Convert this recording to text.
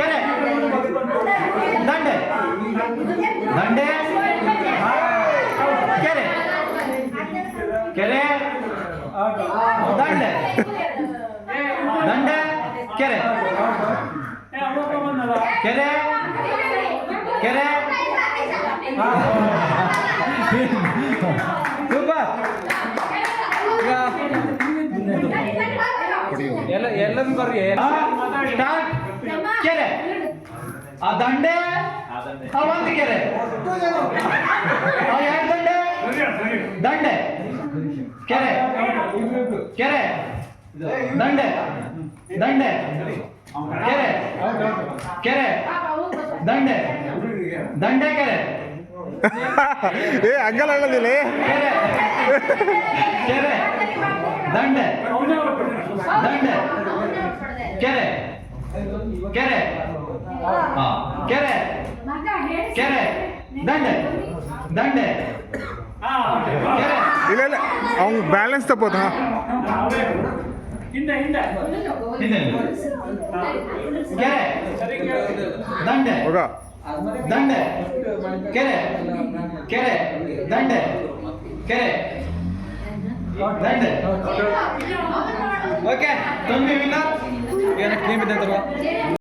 ಕೆರೆ. ದಂಡೆ. ದಂಡೆ. ಕೆರೆ. ಕೆರೆ. ದಂಡೆ. ದಂಡೆ. ಕೆರೆ. ಕೆರೆ. ಕೆರೆ. ಸೂಪರ್. ಎಲ್ಲ ಎಲ್ಲದೂ ಬರ್ರಿ. ಸ್ಟಾರ್ಟ್. ಕೆರೆ. ಆ ದಂಡೆ? ಆ ಒಂದು ಕೆರೆ. ಆ ಎರಡು ದಂಡೆ? ದಂಡೆ. ಕೆರೆ. ಕೆರೆ. ದಂಡೆ. ದಂಡೆ. ಕೆರೆ. ಕೆರೆ. ದಂಡೆ. ದಂಡೆ ಕೆರೆ. ಏ ಹಂಗಲ್ಲ ಹೇಳೋದಿಲ್ಲ. ಕೆರೆ. ಕೆರೆ. ದಂಡೆ. ದಂಡೆ. ಕೆರೆ. ಕೆರೆ ಹಾ ಕೆರೆ ಕೆರೆ ದಂಡೆ ದಂಡೆ ಕೆರೆ ಇಲ್ಲ ಇಲ್ಲ ಅವ್ನ್ ಬ್ಯಾಲೆನ್ಸ್ ತಪ್ಪೋತ ಹಿಂದೆ ಕೆರೆ ದಂಡೆ ಹೋಗ ದಂಡೆ ಕೆರೆ ಕೆರೆ ದಂಡೆ ಕೆರೆ ದಂಡೆ ಓಕೆ ತುಂಬಿ ವಿನ್ನರ್ ಏನಕ್ಕೆ ನೇಮ್ ಇದೆ ఏమి